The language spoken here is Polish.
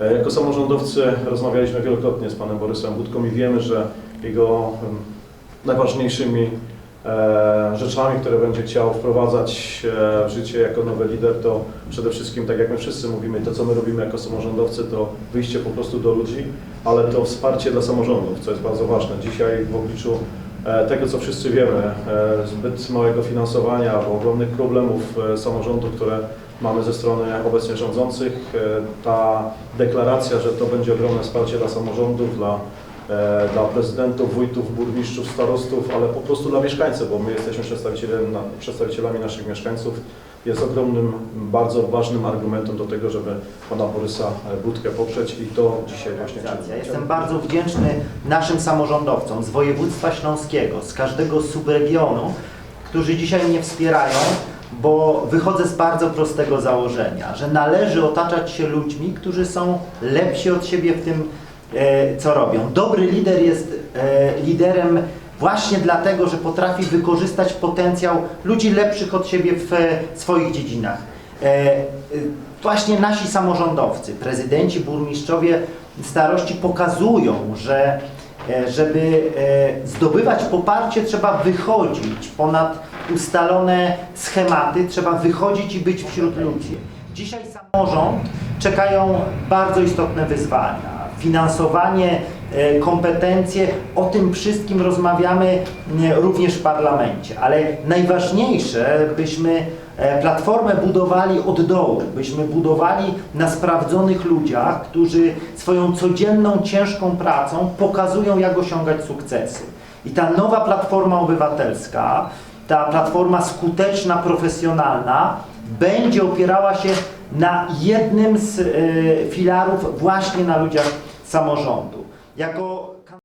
E, Jako samorządowcy rozmawialiśmy wielokrotnie z panem Borysem Budką i wiemy, że jego najważniejszymi e, rzeczami, które będzie chciał wprowadzać e, w życie jako nowy lider, to przede wszystkim, tak jak my wszyscy mówimy, to co my robimy jako samorządowcy, to wyjście po prostu do ludzi, ale to wsparcie dla samorządów, co jest bardzo ważne. Dzisiaj w obliczu tego, co wszyscy wiemy, e, zbyt małego finansowania, albo ogromnych problemów e, samorządów, które mamy ze strony obecnie rządzących, e, ta deklaracja, że to będzie ogromne wsparcie dla samorządów, dla e, dla prezydentów, wójtów, burmistrzów, starostów, ale po prostu dla mieszkańców, bo my jesteśmy przedstawicielami, na- przedstawicielami naszych mieszkańców, jest ogromnym, bardzo ważnym argumentem do tego, żeby pana Borysa e, Budkę poprzeć i to dzisiaj właśnie Ja jestem bardzo wdzięczny naszym samorządowcom z województwa śląskiego, z każdego subregionu, którzy dzisiaj mnie wspierają, bo wychodzę z bardzo prostego założenia, że należy otaczać się ludźmi, którzy są lepsi od siebie w tym, e, co robią. Dobry lider jest e, liderem właśnie dlatego, że potrafi wykorzystać potencjał ludzi lepszych od siebie w e, swoich dziedzinach. E, e, Właśnie nasi samorządowcy, prezydenci, burmistrzowie, starości pokazują, że e, żeby e, zdobywać poparcie, trzeba wychodzić ponad ustalone schematy, trzeba wychodzić i być wśród ludzi. Dzisiaj samorząd czekają bardzo istotne wyzwania. Finansowanie, e, kompetencje, o tym wszystkim rozmawiamy również w parlamencie, ale najważniejsze, byśmy e, platformę budowali od dołu, byśmy budowali na sprawdzonych ludziach, którzy swoją codzienną, ciężką pracą pokazują, jak osiągać sukcesy. I ta nowa platforma obywatelska, ta platforma skuteczna, profesjonalna, będzie opierała się na jednym z e, filarów właśnie na ludziach samorządu. Jako